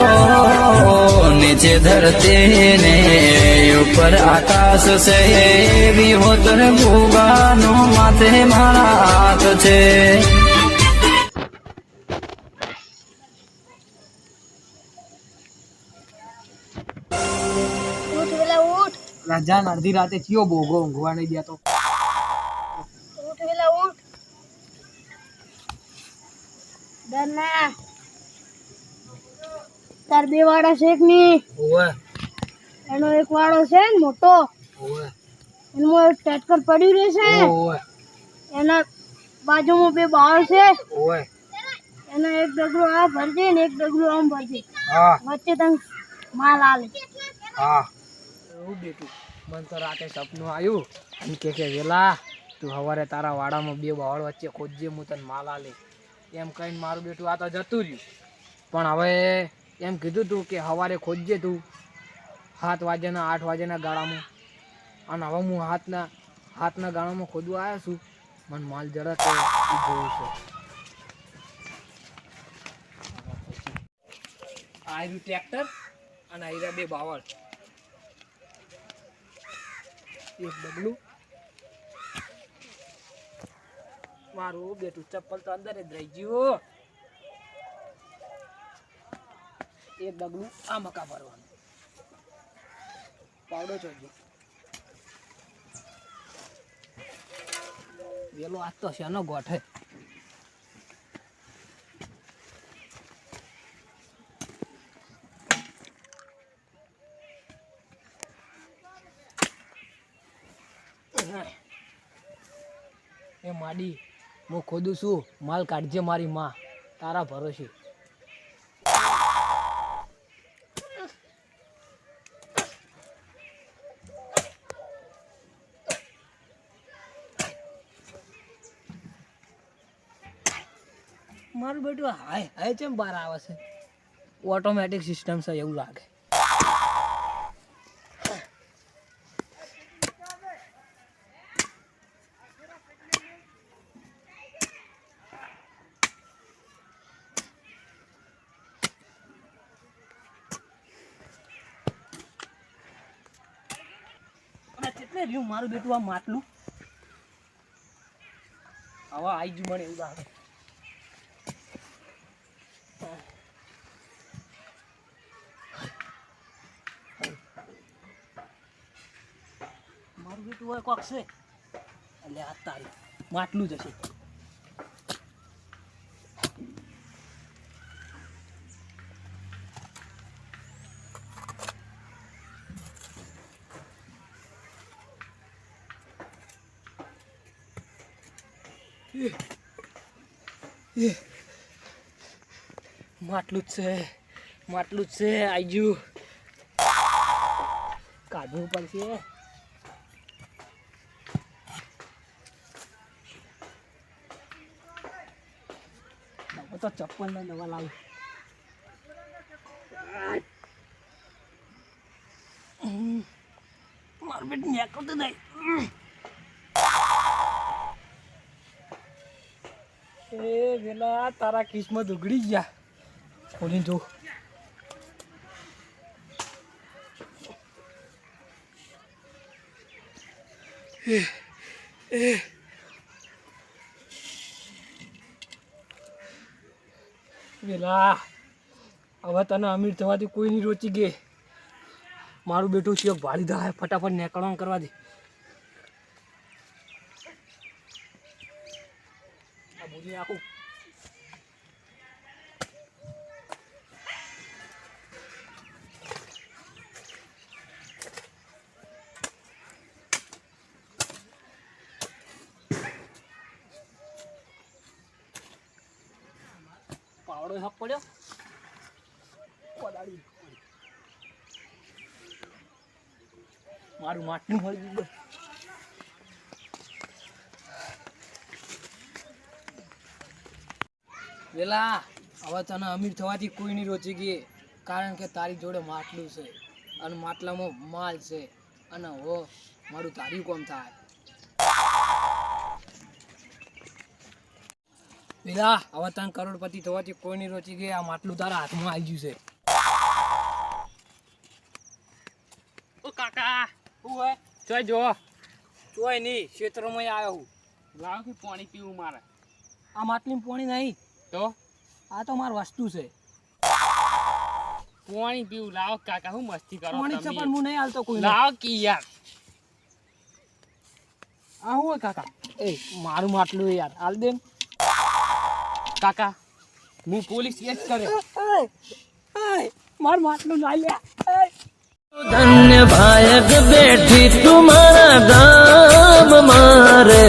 ઓ, નીચે ધરતી ને ઉપર આકાશ છે. એવી હોતર ભૂગાનો માથે મારા હાથ છે. ઉઠ રાજા અડધી રાતે થયો બોગો ઊંઘવા નહીં તો. ઉઠ વેલા ઉઠ. ડર ના તાર બે વાળા છે નહીં? એનો એક વાળો છે ને મોટો. એનો એક ટેટકર પડ્યું રહેશે. એના બાજુમાં બે બાળ છે. એનો એક ડગલો આ ભરજે ને એક ડગલો આમ ભરજે. વચ્ચે તને માલ આલે. હા. એવું બેટું મને તો રાતે સપનું આવ્યું. અને કે કે વેલા તું સવારે તારા વાડામાં બે બાવળ વચ્ચે ખોજજે હું તને માલ આલે. એમ કહીને મારું બેટું આ તો જતું રહ્યું. પણ હવે એમ કીધું તું કે સવારે ખોદજે તું. સાત વાગ્યાના, આઠ વાગ્યાના ગાળામાં. અને હવે હું હાથના હાથના ગાળામાં ખોદવા આવ્યો છું. મને માલ જરા તો છે. આવ્યું ટ્રેક્ટર અને આવ્યા બે બાવળ. એક બગલું મારું બેટું ચપ્પલ તો અંદર જ રહી ગયું. એક ડગલું આ મકા ભરવાનું. પાવડો ચોજો વેલો આજ તો શેનો ગોઠે એ માડી, હું ખોદું છું. માલ કાઢજે મારી માં. તારા ભરોસે. મારું બેટું હાય હાય ચેમ બહાર આવે છે? ઓટોમેટિક સિસ્ટમ છે એવું લાગે. કેટલે રહ્યું મારું બેટું આ માટલું? હવે આઈ જ મને એવું લાગે. બેટું હોય, કોક એટલે આ માટલું જ હશે. માટલું જ છે માટલું જ છે આઈજુ કાઢવું પડશે. તો ચપ્પલ ને નવા લાવું હમ. મારું બેટ નીકળતું નહીં એ વેલા તારા કિસ્મત ઉઘડી ગયા ખોલીને જો વેલા. હવે તને અમીર થવાથી કોઈ નહીં રોચી ગઈ. મારું બેટું છે, ભાળી દા ફટાફટ નીકળવાનું કરવા દે. આ બુરી આખું પાવડો હક પડ્યો? મારું માટલું મળી ગયું. વેલા હવે તને અમીર થવાથી કોઈ નહીં રોચી ગઈ કારણ કે તારી જોડે માટલું છે અને માટલામાં માલ છે. અને હો મારું તારી કોમ થાય. પેલા આવા ત્રણ કરોડપતિ થવાથી કોઈની રોચી ગઈ આ માટલું તારા હાથમાં આવી ગયું છે. કાકા. હું હે ચોય જો ચોય નહીં ક્ષેત્રમાં આવ્યો હું. લાવ કે પાણી પીવું મારે. આ માટલી પાણી નહીં. તો? આ તો મારી વસ્તુ છે. પાણી પીવું. લાવ કાકા હું મસ્તી કરો પાણી છે પણ હું નહીં હાલતો કોઈ લાવ કી યાર. આ હું કાકા? એ મારું માટલું યાર. હાલ દે ને. કાકા. હું પોલીસ કેસ કર્યો મારું માટલું ના લ્યા ધન્ય ભાયક બેઠી તુમારા ગામ મારે